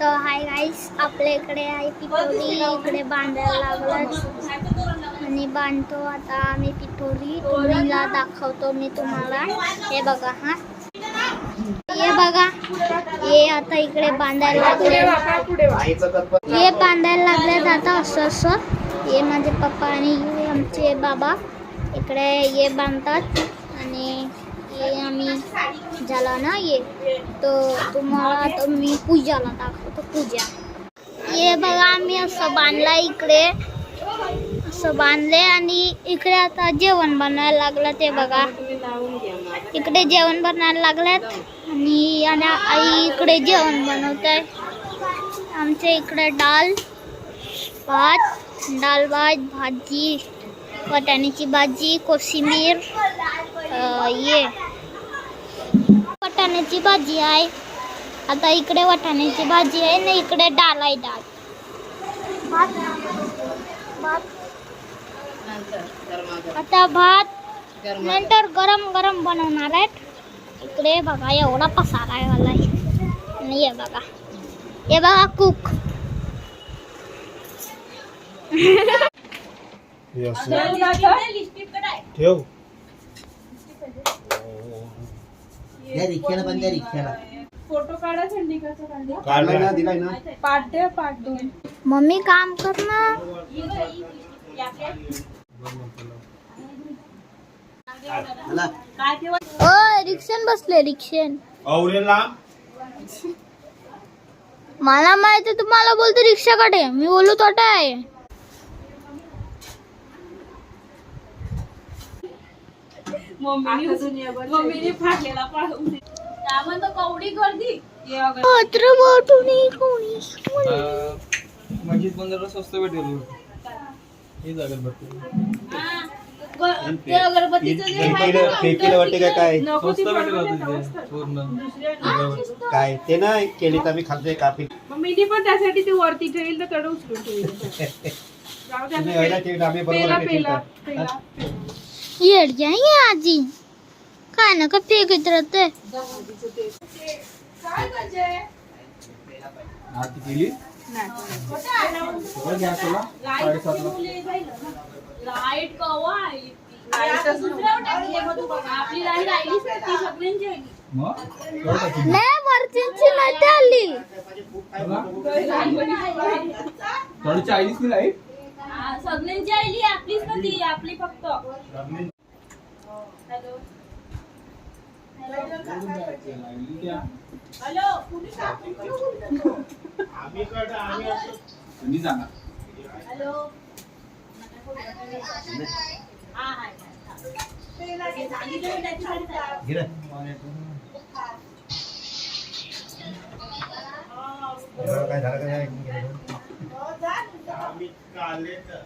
तर hi guys आपल्या इकडे आहे पिठोरी. इकडे बांधायला लागलाच आणि बांधतो आता आम्ही पिठोरी. तुम्हीला दाखवतो मी तुम्हाला. हे बघा हा. हे बघा. हे आता इकडे बांधायला लागले. हे बांधायला लागलेत आता असं असं हे माझे पप्पा आणि हे आमचे बाबा. इकडे हे बांधतात आणि हे आम्ही झाला ना ये. तर तुम्हाला आता मी पूजाला दाखवतो पूजा. हे बघा आम्ही असं बांधला इकडे. असं बांधले आणि इकडे आता जेवण बनवायला लागलं ते बघा. इकडे जेवण बनायला लागल्यात आणि आणि आई इकडे जेवण बनवत. आहे आमच्या इकडे डाळ भात डाळ भात भाजी वाटाण्याची भाजी कोशिंबीर अं, ये. वाटाण्याची भाजी आहे. आता इकडे वाटाण्याची भाजी आहे ना इकडे डाळ भात. भात. आता भात नंतर गरम गरम बनवणार आहेत. इकडे बघा एवढा पसारा आहे मला. हे बघा. हे बघा कुक हे. ठेव. या रिक्षाला पण त्या रिक्षाला. फोटो काढा चंडिकाचा काढला? काढलाय ना दिलाय ना. पाठ द्या पाठ दोन मम्मी काम कर ना. ओ रिक्षान बसले रिक्षान. औरेला मला माहिती तुम्हाला बोलतो रिक्षाकडे मी बोलू तोटा आहे. मम्मीने फाटलेला पाडून त्यामध्ये कवडी गर्दी. पत्र बोटून कोणी मस्जिद बंदरला स्वस्त भेटेल. हे भरपूर अगरबत्तीचं वाटते काय काय? नको ती स्वस्त भेटेल पडून होतं येतं. तिथे पूर्ण. दुसऱ्या काय ते ना केली तर मी खाल्लंय कापी. मम्मीने पण त्यासाठी ते वरती ठेवील तर कडे उचलून ठेवील. जाऊ द्या तुम्ही आता. व्हायला ठेवलं आम्ही पेला बरोबर पेला ठेवलं. पेला. ये आजी काय ना का फेकत राहते तुला साडेसातला लाईट कवा ती? आपली लाईट राहिलीच ती सगळ्यांची आहे. मग केवढं टाकली? नाही वरची नाही आली थोडी चाळीस की लाईट सगळ्यांची आली आपलीच ना ती आपली फक्त। हॅलो. हॅलो. आम्ही कडे आम्ही असतो तुम्ही सांगा. हॅलो. हा हा गिरा काय झालं का नाही? आम्ही काल येतं.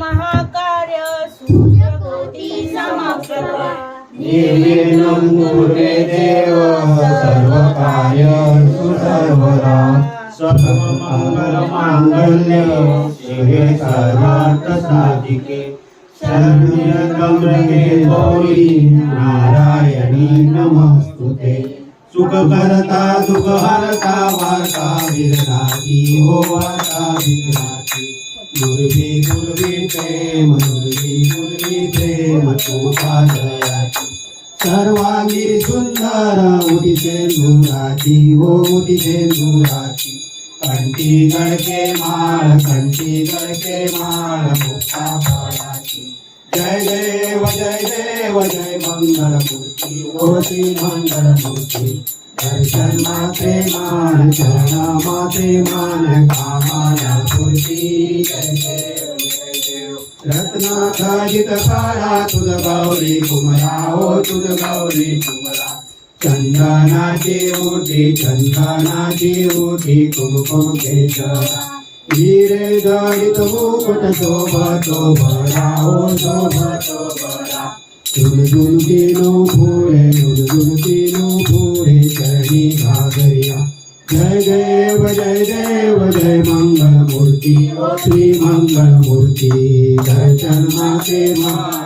महाकार्य सूर्यकोटी समप्रभा देव सर्वकार्येषु सर्वदा। सर्वमङ्गलमाङ्गल्ये शिवे सर्वार्थसाधिके शरण्यत्र्यम्बके गौरी नारायणी नमस्तुते सुखकर्ता, दुःखहर्ता वार्ता विघ्नाची हो वार्ता विघ्नाची गुरुवी गुरुवी प्रेम गुरुवी गुरुवी प्रेम तू पादयाची सर्वांगी सुंदर उदिते दुराची हो उदिते दुराची कंठी गळके माळ कंठी गळके माळ मुक्ता फळाची जय देव जय देव जय मंगल मूर्ती होती मंगल मूर्ती दर्शन माते मान चरण माते मान कामाला पूर्ती जय देव जय देव. रत्नाखजित काळा तुझ गौरी कुमरा हो तुझ गौरी कुमरा चंदनाची ओटी चंदनाची ओटी कुमकुम केशरा हिरे जडित मुकुट शोभतो बरा ओ शोभतो बरा झुलझुल तीनो फुले झुलझुल तीनो फुले चरणी घागरिया जय देव जय देव, जय मंगल मूर्ति श्री मंगल मूर्ति दर्शन माते मान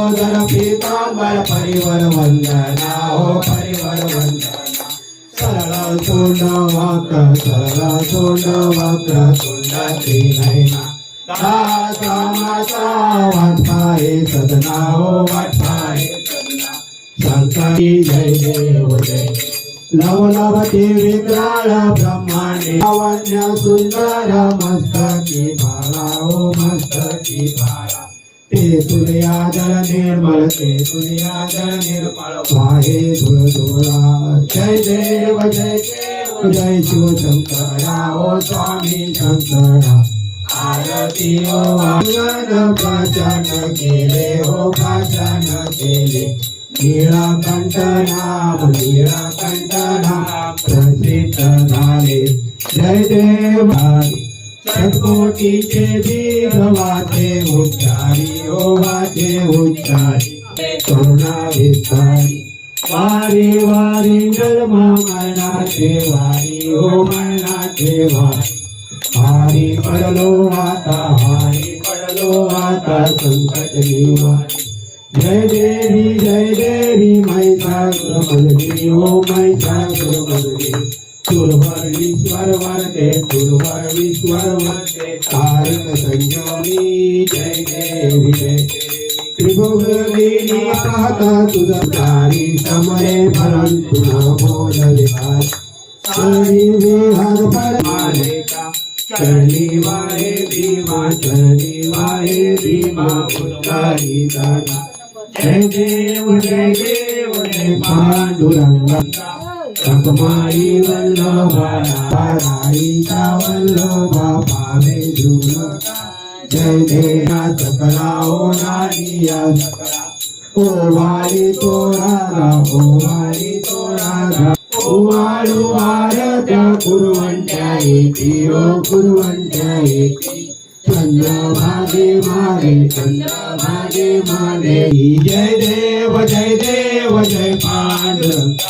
लंबोदर पीतांबर परिवर वंदना हो परिवर वंदना सरळ तोंड वाक्र सरळ तोंड वाक्र तोंड त्रिनयना दासा सदना हो वाटपाये सदना शंकरी जय देव जय लवलवती विक्राळ ब्रह्मांडे लावण्य सुंदर मस्तकी बाळा ओ मस्तकी बाळा ते सूर्याजळ निर्मळ ते सूर्याजळ निर्मळ वाहे धुळ धुळा. जय देव जय देव जय शिवशंकरा ओ स्वामी शंकरा. आरती ओ अंगण प्राचन केले हो प्राचन केले. नीळकंठ नाम नीळकंठ नाम प्रसिद्ध झाले. जय देव સકોટી છે વેગવાતે ઉચ્ચારી ઓવાતે ઉચ્ચારી કરુણા વિસ્તારી વારે વારે જલમાં મણા છે વારી ઓ મણા છે વારી હારી પડલો વાતા હારી પડલો વાતા સંકટ નિવારી જય દેવી જય દેવી મૈ સાગર મલદેવી ઓ મૈ સાગર મલદેવી ओ महिषासुरमर्दिनी सुरवरीश्वर वरते सुरवरीश्वर वरते तारक संजोनी जय देवी जय त्रिभुवनी तुझा तारी समरे परंतु न बोलविता चरणी वाहे भीमा चरणी वाहे भीमा दादा जय देव जय देव पांडुरंगा रघुमाई वल्लभा राईचा वल्लभा भावे झुल जय देना सकलाओ नारिया सकला तोरा रा तोरा रा ओवाळू वारत्या कुरवंट्या येती ओ कुरवंट्या येती चंद्रभागे मारे चंद्रभागे मारे जय देव जय देव जय पांडुरंग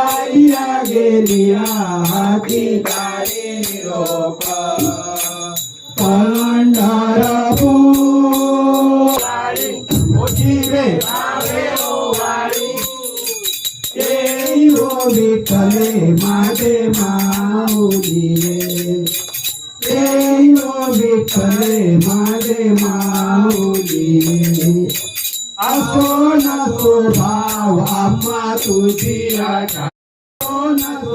आईया गेलिया हाती गाडी निरोप पंढरा वारी मोठी रे आवे ओ वारी देई ओ विठ्ठले माझे माऊली रे देई ओ विठ्ठले माझे असो नसो भाव आम्हा तुझी असो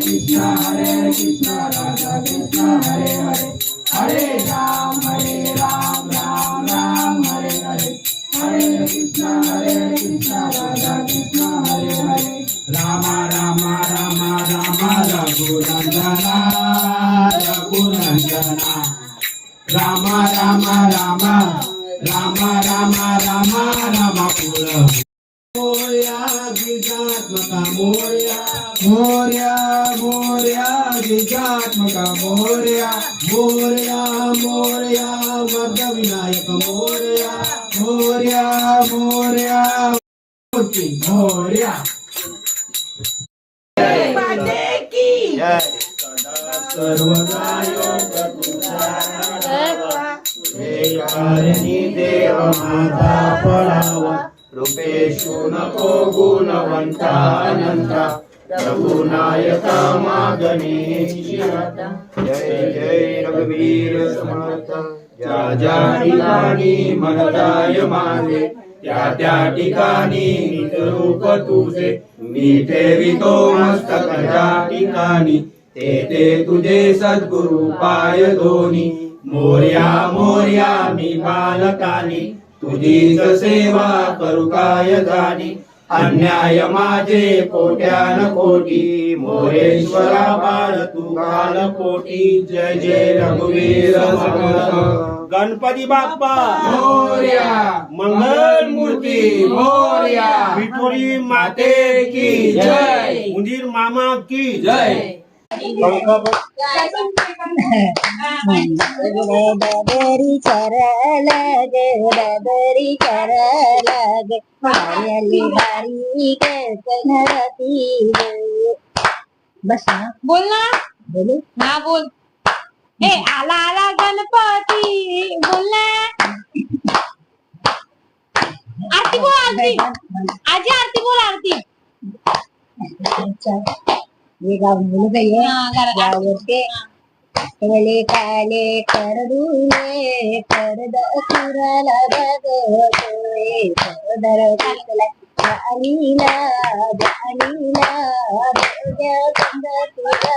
Krishna, Hare Krishna, Radha Krishna, Hare Hare, Hare Ram, Hare Ram, Ram Ram, Hare Hare, Hare Krishna, Hare Krishna, Radha Krishna, Hare Hare, Rama Rama Rama Rama, Raghunandana, Raghunandana, Rama Rama Rama, Rama Rama Rama Rama Kula. Morya सर्वदा देव माझा पळावा नको गुणवंता अनंता रघुनायका मागणे जय जय रघुवीर समर्थ ज्या ज्या ठिकाणी मनदाय माझे त्या त्या ठिकाणी रूप तुझे. मी ठेवितो मस्तक त्या ठिकाणी. ते ते तुझे सद्गुरु पाय दोनी. मोर्या मोर्या मी बालकानी तुझीच सेवा करू काय जाणी अन्याय माझे कोट्यान कोटी. मोरेश्वरा बाळ तू काल कोटी. जय जय रघुवीर गणपती बाप्पा। मोर्या। मंगल मूर्ति। मोर्या। विठोरी माते की जय। उंदीर मामा की जय। डबरी चरल ग डबरी चरल ग। पायली बारी कनरती बस। ना बोल। ना बोलू। हा ए आला आला गणपती बोल आरती बोल आरती। आजी आरती बोल आरती। ये गाव बोलू का ये। हा, गाव- गावचे कले काले करदुले करद सुरला बग सोये करदर कुसला जालीला जालीला भोग्या कंद तुला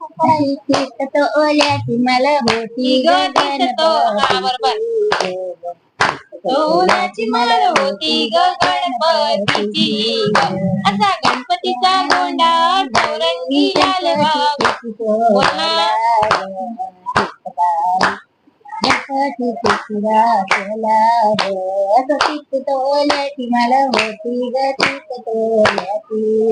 तो ओल्याची होती ग तो हा बरोबर ग गणपतीची गोंडा चौरंगी लालवा गणपती तुरा केला तीत तोल्याची मला होती ग तोल्याची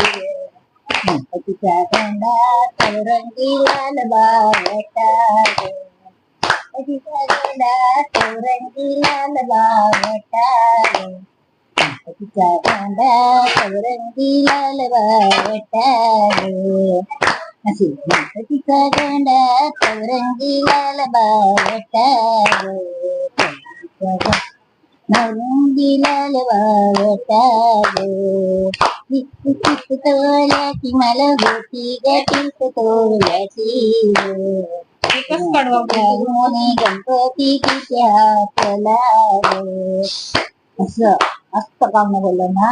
गणपतीच्या गंडा चौरंगी लाल बावटा गणपतीच्या गंडा चौरंगी लाल बावटा गणपतीच्या गंडा चौरंगी लाल बावटा असे गणपतीचा गंडा चौरंगी लाल बावटा नवरंगी तोल्याची मला होती गटीत तोल्याची मोने गणपती तिच्या चला असं असतं काम बोललं ना